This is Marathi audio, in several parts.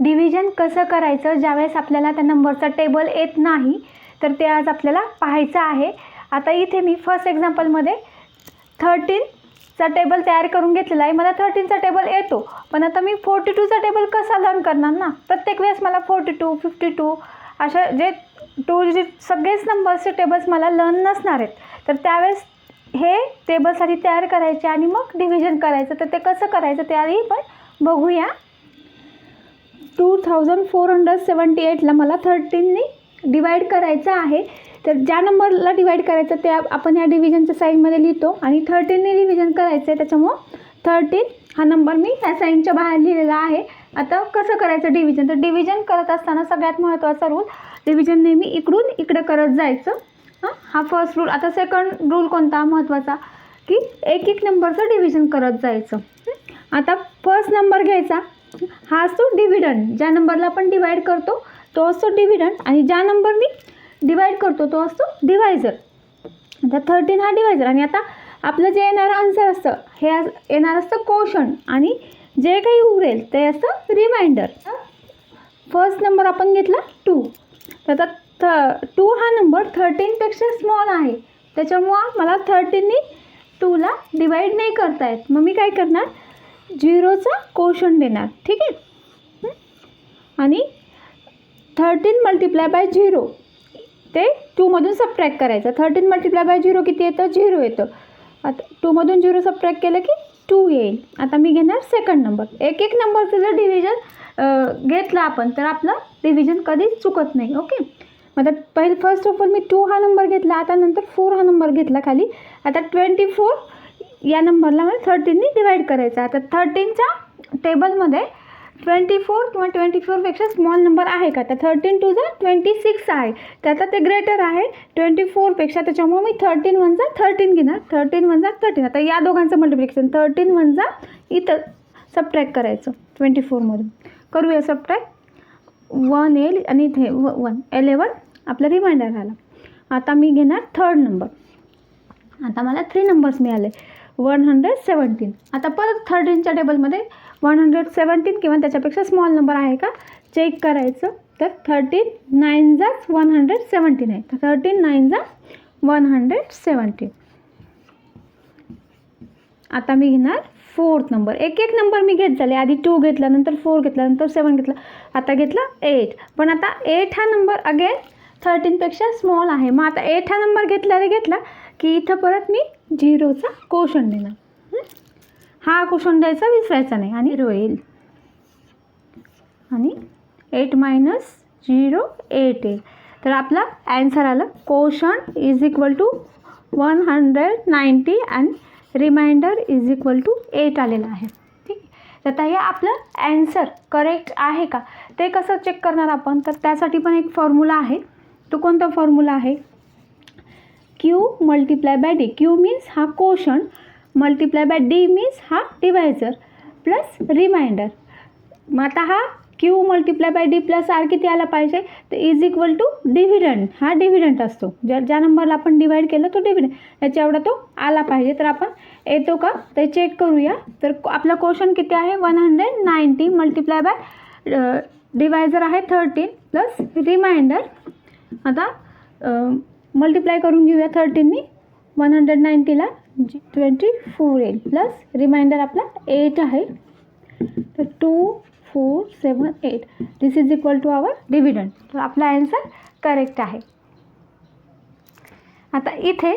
डिव्हिजन कसं करायचं? ज्यावेळेस आपल्याला त्या नंबरचा टेबल येत नाही तर ते आज आपल्याला पाहायचं आहे. आता इथे मी फर्स्ट एक्झाम्पलमध्ये थर्टीनचा टेबल तयार करून घेतलेला आहे. मला थर्टीनचा टेबल येतो. पण आता मी फोर्टी टूचा टेबल कसा लर्न करणार ना? प्रत्येक वेळेस मला फोर्टी टू फिफ्टी टू अशा जे टू जे सगळेच नंबर्सचे टेबल्स मला लर्न नसणार आहेत. तर त्यावेळेस हे टेबलसाठी तयार करायचे आणि मग डिव्हिजन करायचं. तर ते कसं करायचं ते आधी पण बघूया. Two thousand four hundred seventy एटला मला थर्टीननी डिवाईड करायचं आहे. तर ज्या नंबरला डिवाईड करायचं ते आपण या डिव्हिजनच्या साईडमध्ये लिहितो आणि थर्टीनने डिव्हिजन करायचं आहे त्याच्यामुळं थर्टीन हा नंबर मी ह्या साईनच्या बाहेर लिहिलेला आहे. आता कसं करायचं डिव्हिजन तर डिव्हिजन करत असताना सगळ्यात महत्त्वाचा रूल डिव्हिजन नेहमी इकडून इकडे करत जायचं. हां? हा फर्स्ट रूल आता सेकंड रूल कोणता महत्त्वाचा की एक एक नंबरचं डिव्हिजन करत जायचं. आता फर्स्ट नंबर घ्यायचा. हा असतो डिव्हिडंड ज्या नंबरला आपण डिवाईड करतो तो असतो डिव्हिडंड आणि ज्या नंबरनी डिवाईड करतो तो असतो डिवायझर आता थर्टीन हा डिवायझर आणि आता आपलं जे येणारं आन्सर असतं हे येणार असतं कोशन आणि जे काही उरेल ते असतं रिमाइंडर फर्स्ट नंबर आपण घेतला टू तर आता थ टू हा नंबर थर्टीनपेक्षा स्मॉल आहे. त्याच्यामुळं मला थर्टीननी टूला डिवाईड नाही करता येत. मग मी काय करणार? झिरोचा कोशन देणार. ठीक आहे? आणि थर्टीन मल्टिप्लाय बाय झिरो ते टूमधून सबट्रॅक्ट करायचं. थर्टीन मल्टिप्लाय बाय झिरो किती येतं? झिरो येतं. आता टूमधून झिरो सबट्रॅक्ट केलं की टू येईल. आता मी घेणार सेकंड नंबर एक एक नंबरचं जर डिव्हिजन घेतलं आपण तर आपलं डिव्हिजन कधीच चुकत नाही. ओके? मग आता पहिले फर्स्ट ऑफ ऑल मी टू हा नंबर घेतला. आता नंतर फोर हा नंबर घेतला खाली. आता ट्वेंटी फोर या नंबरला मला थर्टीननी डिवाईड करायचं आहे. आता थर्टीनच्या टेबलमध्ये ट्वेंटी फोर किंवा ट्वेंटी फोरपेक्षा स्मॉल नंबर आहे का? तर थर्टीन टू जर ट्वेंटी सिक्स आहे. त्याचा ते ग्रेटर आहे. ट्वेंटी फोरपेक्षा त्याच्यामुळे मी थर्टीन वन जा थर्टीन घेणार. थर्टीन वन जा थर्टीन आता या दोघांचं मल्टिप्लिकेशन थर्टीन वन जा इथं सबट्रॅक्ट करायचं. ट्वेंटी फोरमधून करूया सबट्रॅक्ट वन एल आणि इथे व वन एलेवन आपला रिमाइंडर झाला. आता मी घेणार थर्ड नंबर आता मला थ्री नंबर्स मिळाले. वन हंड्रेड सेवन्टीन आता परत थर्टीनच्या टेबलमध्ये वन हंड्रेड सेवन्टीन किंवा त्याच्यापेक्षा स्मॉल नंबर आहे का? चेक करायचं. तर थर्टीन नाईन जा वन हंड्रेड सेवन्टीन आहे. तर थर्टीन नाईन जा वन हंड्रेड सेवन्टीन आता मी घेणार फोर्थ नंबर एक एक नंबर मी घेत झाले आधी टू घेतला नंतर फोर घेतला नंतर सेवन घेतला. आता घेतला एट पण आता एट हा नंबर अगेन थर्टीनपेक्षा स्मॉल आहे. मग आता एट हा नंबर घेतला रे घेतला की इथं परत मी झिरोचा कोशन देणार. हा? कोशन द्यायचा विसरायचा नाही. आणि झिरो येईल. आणि एट मायनस झिरो एट येईल. तर आपला ॲन्सर आलं quotient is equal to one hundred ninety and remainder is equal to eight आलेलं आहे. ठीक तर आता हे आपलं ॲन्सर करेक्ट आहे का? ते कसं चेक करणार आपण? तर त्यासाठी पण एक फॉर्म्युला आहे. तो कोणता फॉर्म्युला आहे? Q multiply by D Q means हा quotient multiply by D means हा डिवायझर प्लस रिमाइंडर मग आता हा Q multiply by D plus R किती आला पाहिजे? तर इज इक्वल टू डिव्हिडंड हा डिव्हिडंट असतो. ज्या ज्या नंबरला आपण डिवाईड केलं तो डिव्हिडंट याच्या एवढा तो आला पाहिजे. तर आपण येतो का? ते चेक करूया. तर आपला क्वेश्चन किती आहे? One hundred ninety multiply by divisor आहे थर्टीन प्लस रिमाइंडर आता मल्टिप्लाय करून घेऊया थर्टीननी वन हंड्रेड नाईंटीला ट्वेंटी फोर येईल. प्लस रिमाइंडर आपला एट आहे. तर two four seven eight this is equal to our dividend तर आपला ॲन्सर करेक्ट आहे. आता इथे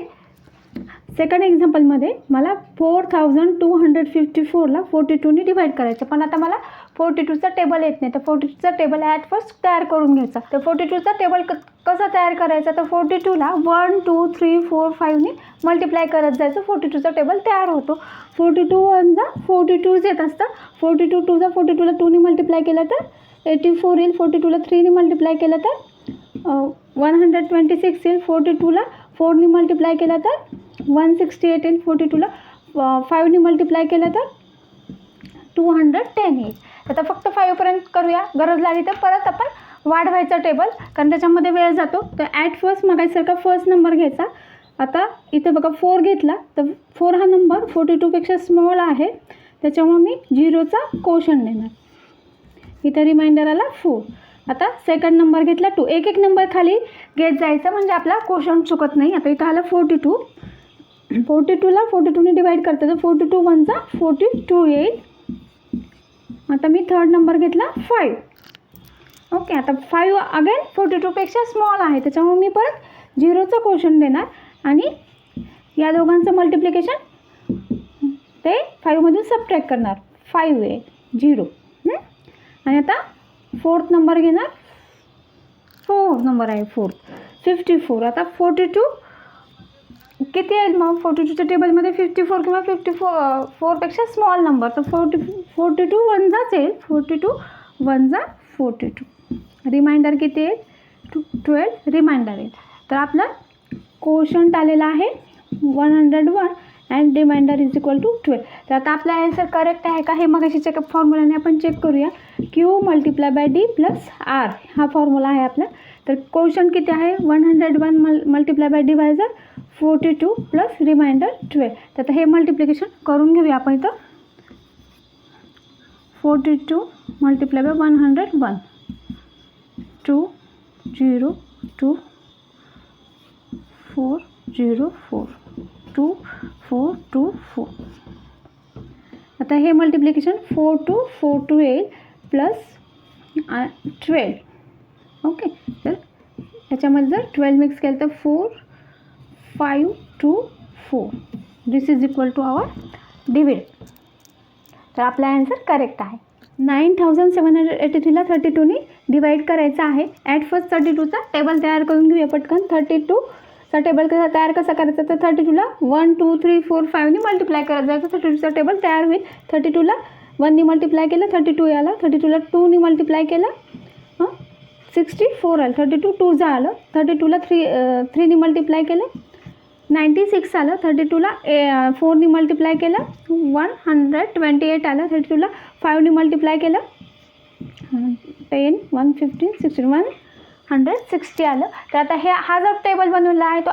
सेकंड एक्झाम्पलमध्ये मला four thousand two hundred fifty फोरला फोर्टी टूने डिवाईड करायचं. पण आता मला फोर्टी टूचा टेबल येत नाही. तर फोर्टी टूचा टेबल ॲट फर्स्ट तयार करून घ्यायचा. तर फोर्टी टूचा टेबल क कसा तयार करायचा? तर फोर्टी टूला वन टू थ्री फोर फाईव्हने मल्टिप्लाय करत जायचं. फोर्टी टूचा टेबल तयार होतो. फोर्टी टू वनचा जा फोर्टी टूज येत असतं. फोर्टी टू टूचा फोर्टी टूला टूने मल्टिप्लाय केलं तर एटी फोर येईल फोर्टी टूला थ्रीने मल्टिप्लाय केलं तर वन हंड्रेड ट्वेंटी सिक्स येईल. फोर्टी टूला फोरनी मल्टिप्लाय केलं तर वन सिक्स्टी एट येईल फोर्टी टूला फाईव्हनी मल्टिप्लाय केलं तर टू हंड्रेड टेन येईल आता फक्त फाईव्हपर्यंत करूया. गरज लागली तर परत आपण वाढवायचा टेबल कारण त्याच्यामध्ये वेळ जातो. तर ॲट फर्स्ट मागायसारखा फर्स्ट नंबर घ्यायचा. आता इथे बघा फोर घेतला. तर फोर हा नंबर फोर्टी टूपेक्षा स्मॉल आहे. त्याच्यामुळे मी झिरोचा कोशन देणार. इथं रिमाइंडर आला फोर आता सेकंड नंबर घेतला टू एक एक नंबर खाली घेत जायचं म्हणजे आपला कोशन चुकत नाही. आता इथं आलं फोर्टी टू फोर्टी टूला फोर्टी टूने डिवाईड करते. तर फोर्टी टू वनचा फोर्टी टू येईल आता मी थर्ड नंबर घेतला फाईव्ह ओके आता फाईव्ह अगेन फोर्टी टूपेक्षा स्मॉल आहे. त्याच्यामुळे मी परत झिरोचं क्वेश्चन देणार. आणि या दोघांचं मल्टिप्लिकेशन ते फाईव्हमधून सबट्रॅक्ट करणार. फाईव्ह आहे झिरो आणि आता फोर्थ नंबर घेणार. फोर नंबर आहे फोर्थ फिफ्टी फोर आता फोर्टी टू किती येईल मग? फोर्टी टूच्या टेबलमध्ये फिफ्टी फोर किंवा फिफ्टी फो फोरपेक्षा स्मॉल नंबर तर फोर्टी फोर्टी टू वनजाच येईल. फोर्टी टू वनजा फोर्टी टू रिमाइंडर किती येईल टू ट्वेल्व रिमाइंडर येईल तर आपला कोशंट आलेला आहे one hundred one and remainder is equal to twelve तर आता आपला आन्सर करेक्ट आहे का? हे मग अशी चेकअप फॉर्म्युलाने आपण चेक करूया. Q multiply by D plus R हा फॉर्म्युला आहे आपला. तर क्वेश्चन किती आहे? वन हंड्रेड वन मल मल्टिप्लाय बाय जर forty two plus remainder twelve. तर आता हे मल्टिप्लिकेशन करून घेऊया आपण इथं. Forty two multiply by one hundred one two zero two four zero four two four two four आता हे multiplication four two four two येईल प्लस ट्वेल्व ओके तर याच्यामध्ये जर ट्वेल्व मिक्स केलं तर four five two four. This is equal to our डिव्हिड तर आपला ॲन्सर करेक्ट आहे. Nine thousand seven hundred eighty थ्रीला thirty टूनी डिवाईड करायचं आहे. ॲट फर्स्ट थर्टी टूचा टेबल तयार करून घेऊया पटकन. थर्टी टूचा टेबल कसा तयार कसा करायचा? तर थर्टी टूला वन टू थ्री फोर फाईव्हनी मल्टिप्लाय करायचा जायचं थर्टी टूचा टेबल तयार होईल. थर्टी टूला वननी मल्टिप्लाय केलं. थर्टी टू आला थर्टी टूला टूनी मल्टिप्लाय केलं. हां? सिक्स्टी फोर आलं. थर्टी टू टूचं आलं. थर्टी टूला थ्री थ्रीनी मल्टिप्लाय केलं. नाईंटी सिक्स आलं थर्टी टूला ए फोरनी मल्टिप्लाय केलं. वन हंड्रेड ट्वेंटी एट आलं थर्टी टूला फायवनी मल्टिप्लाय केलं. Ten one fifteen sixteen one hundred sixty आलं. तर आता हे हा जो टेबल बनवला आहे तो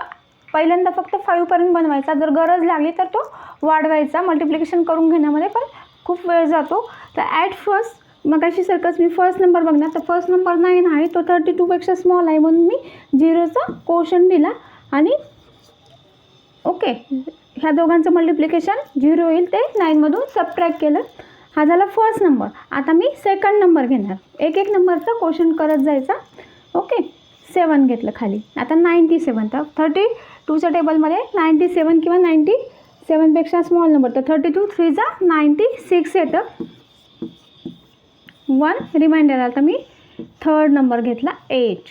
पहिल्यांदा फक्त फाईव्हपर्यंत बनवायचा. जर गरज लागली तर तो वाढवायचा मल्टिप्लिकेशन करून घेण्यामध्ये पण खूप वेळ जातो. तर ॲट फर्स्ट मग अशी सरकस मी फर्स्ट नंबर बघणार. तर फर्स्ट नंबर नाईन आहे तो थर्टी टूपेक्षा स्मॉल आहे म्हणून मी झिरोचा कोशन दिला. आणि ओके. ह्या दोघांचं मल्टिप्लिकेशन झिरो होईल ते नाईनमधून सबट्रॅक्ट केलं. हा झाला फर्स्ट नंबर आता मी सेकंड नंबर घेणार. एक एक नंबरचा क्वेश्चन करत जायचा. ओके. सेवन घेतलं खाली. आता नाईंटी सेवन तर थर्टी टूच्या टेबलमध्ये नाईंटी सेवन किंवा नाईंटी सेवनपेक्षा स्मॉल नंबर तर थर्टी टू थ्रीचा नाईंटी सिक्स येतं. वन रिमाइंडर आला. तर मी थर्ड नंबर घेतला एट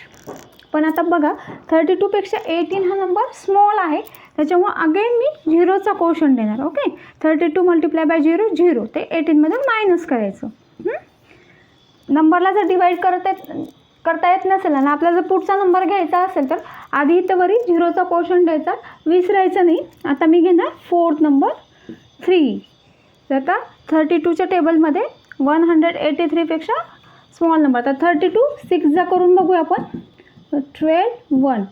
पण आता बघा थर्टी टूपेक्षा एटीन हा नंबर स्मॉल आहे. त्याच्यामुळं अगेन मी झिरोचा क्वेश्चन देणार okay thirty two multiply by zero zero ते एटीनमधून मायनस करायचं. नंबरला जर डिवाईड करत येत करता येत नसेल आणि आपल्याला जर पुढचा नंबर घ्यायचा असेल तर आधी इथं वरी झिरोचा क्वेश्चन द्यायचा विसरायचं नाही. आता मी घेणार फोर्थ नंबर थ्री तर आता थर्टी टूच्या टेबलमध्ये वन हंड्रेड एटी थ्रीपेक्षा स्मॉल नंबर तर थर्टी टू सिक्सचा करून बघूया आपण. Twelve one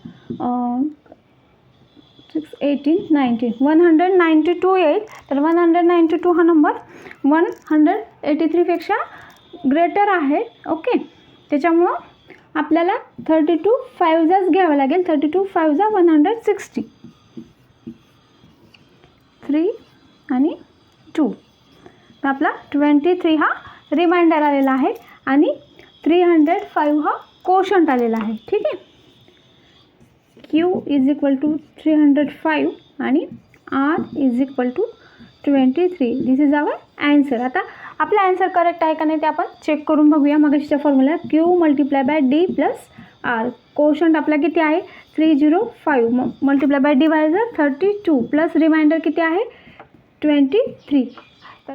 six eighteen nineteen one hundred ninety two येईल तर वन हंड्रेड नाईंटी टू हा नंबर वन हंड्रेड एटी थ्रीपेक्षा ग्रेटर आहे. ओके त्याच्यामुळं आपल्याला थर्टी टू फाईव्हचाच घ्यावं लागेल. थर्टी टू फाईव्हचा वन हंड्रेड सिक्स्टी थ्री आणि टू तर आपला ट्वेंटी थ्री हा रिमाइंडर आलेला आहे आणि थ्री हंड्रेड फाईव्ह हा कोशंट आलेला आहे. ठीक आहे? Q is equal to three hundred five आणि R is equal to twenty three this is our answer आता आपला ॲन्सर करेक्ट आहे का नाही ते आपण चेक करून बघूया. मग अशीच्या formula Q multiply by D plus R quotient आपला किती आहे? थ्री झिरो फाईव्ह म multiply by divisor thirty two plus reminder किती आहे? ट्वेंटी थ्री तर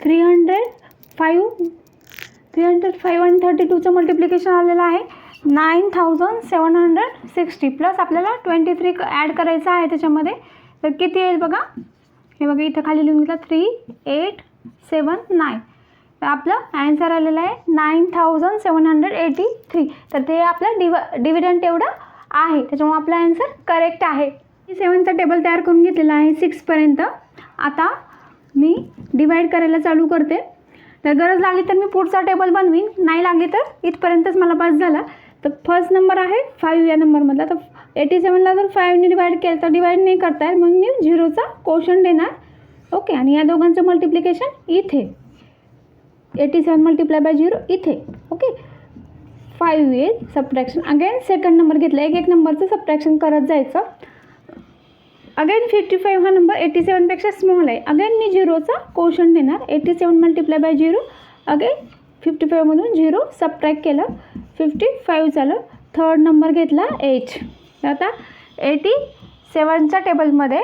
three hundred five three hundred five आणि थर्टी टूचं मल्टिप्लिकेशन आलेलं आहे. Nine thousand seven hundred sixty plus आपल्याला ट्वेंटी थ्री ॲड करायचं आहे त्याच्यामध्ये. तर किती येईल बघा? हे बघा इथं खाली लिहून घेतलं थ्री एट सेवन नाईन. तर आपलं ॲन्सर आलेलं आहे nine thousand seven hundred eighty three. तर ते आपलं डिव डिव्हिडंट एवढं आहे. त्याच्यामुळे आपला ॲन्सर करेक्ट आहे. मी सेवनचा टेबल तयार करून घेतलेला आहे सिक्सपर्यंत आता मी डिवाईड करायला चालू करते. तर गरज लागली तर मी पुढचा टेबल बनवीन. नाही लागली तर इथपर्यंतच मला पास झाला. तर फर्स्ट नंबर आहे फाईव्ह या नंबरमधला तर एटी सेवनला जर फाईव्हने डिवाईड केलं तर डिवाईड नाही करता येईल म्हणून मी झिरोचा कोशन देणार. ओके आणि या दोघांचं मल्टिप्लिकेशन इथे. Eighty seven multiply by zero इथे. ओके फाईव्ह येईल सबट्रॅक्शन अगेन सेकंड नंबर घेतला. एक एक नंबरचं सबट्रॅक्शन करत जायचं. अगेन फिफ्टी फाईव्ह हा नंबर एटी सेवनपेक्षा स्मॉल आहे. अगेन मी झिरोचा कोशन देणार. Eighty seven multiply by zero again fifty फाईव्हमधून zero subtract केलं. फिफ्टी फाईव्ह झालं. थर्ड नंबर घेतला एट आता एटी सेवनच्या टेबलमध्ये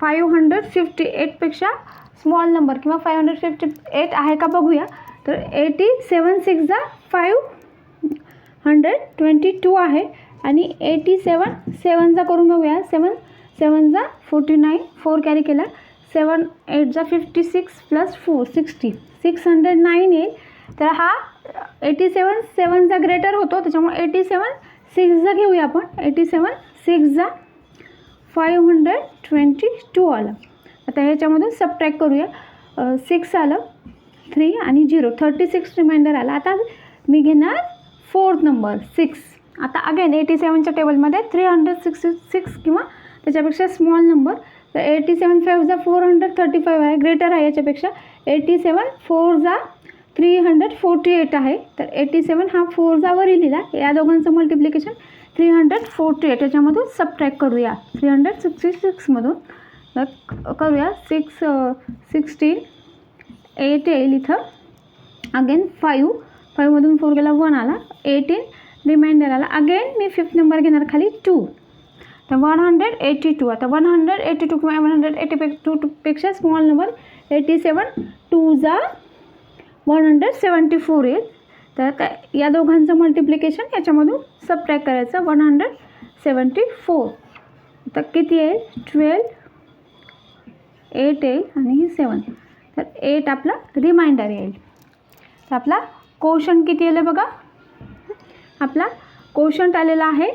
फाईव्ह हंड्रेड फिफ्टी एटपेक्षा स्मॉल नंबर किंवा फाईव्ह हंड्रेड फिफ्टी एट आहे का बघूया. तर एटी सेवन सिक्सचा फाईव्ह हंड्रेड ट्वेंटी टू आहे. आणि एटी सेवन सेवनचा करून बघूया. सेवन सेवनचा फोर्टी नाईन फोर कॅरी केला. Seven एटचा fifty six plus four sixty. Six hundred nine येईल. तर हा एटी सेवन सेवनचा ग्रेटर होतो. त्याच्यामुळे एटी सेवन सिक्सचा घेऊया आपण. एटी सेवन सिक्सचा फाईव्ह हंड्रेड ट्वेंटी टू आलं. आता ह्याच्यामधून सबट्रॅक्ट करूया. सिक्स आलं. थ्री आणि झिरो. थर्टी सिक्स रिमाइंडर आला. आता मी घेणार फोर्थ नंबर सिक्स. आता अगेन एटी सेवनच्या टेबलमध्ये थ्री हंड्रेड सिक्स्टी सिक्स किंवा त्याच्यापेक्षा स्मॉल नंबर तर एटी सेवन फाईव्ह जा फोर हंड्रेड थर्टी फाईव्ह आहे. ग्रेटर आहे याच्यापेक्षा. एटी सेवन फोर जा थ्री हंड्रेड फोर्टी एट आहे. तर एटी सेवन हा फोरचा वरी लिहिला या दोघांचं multiplication three hundred forty eight याच्यामधून सबट्रॅक्ट करूया. थ्री हंड्रेड सिक्स्टी सिक्समधून करूया. सिक्स सिक्स्टीन एट येईल इथं. अगेन फाईव्ह फाईव्हमधून फोर गेला वन आला. एटीन रिमाइंडर आला. अगेन मी फिफ्थ नंबर घेणार खाली टू तर वन हंड्रेड एटी टू आता वन हंड्रेड एटी टू किंवा वन हंड्रेड एटी पे two टूपेक्षा small number eighty seven two जा वन हंड्रेड सेवन्टी फोर येईल तर आता या दोघांचं मल्टिप्लिकेशन याच्यामधून सबट्रॅक करायचं वन हंड्रेड सेवन्टी फोर तर किती येईल? ट्वेल्व एट येईल आणि ही सेवन तर एट आपला रिमाइंडर येईल. तर आपला कोशन किती येईल बघा? आपला कोशंट आलेला आहे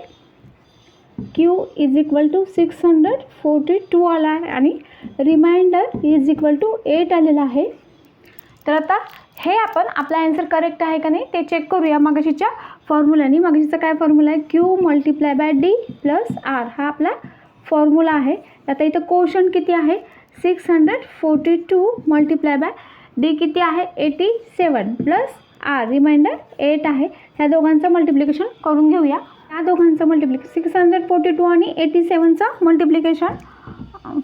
Q is equal to six hundred forty two आला आहे आणि reminder is equal to eight आलेला आहे. तर आता हे आपण आपला आन्सर करेक्ट आहे का नाही ते चेक करूया मागाशीच्या फॉर्म्युलाने मागाशीचा काय फॉर्म्युला आहे? Q multiply by D plus R हा आपला फॉर्म्युला आहे. आता इथं कोशन किती आहे? Six hundred forty two multiply by D किती आहे? Eighty seven plus R reminder eight आहे. ह्या दोघांचं मल्टिप्लिकेशन करून घेऊया. या दोघांचं multiplication six hundred forty two आणि eighty सेवनचं multiplication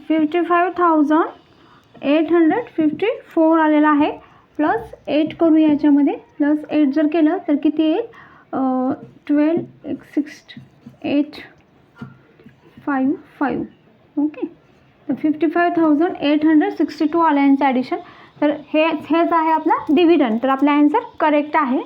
fifty five thousand eight hundred fifty four आलेला आहे. प्लस एट करू याच्यामध्ये. प्लस एट जर केलं तर किती येईल? ट्वेल्व एक six eight five five okay तर fifty five thousand eight hundred sixty two आलं यांचं ॲडिशन तर हे हेच आहे आपला डिव्हिडंड तर आपला ॲन्सर करेक्ट आहे.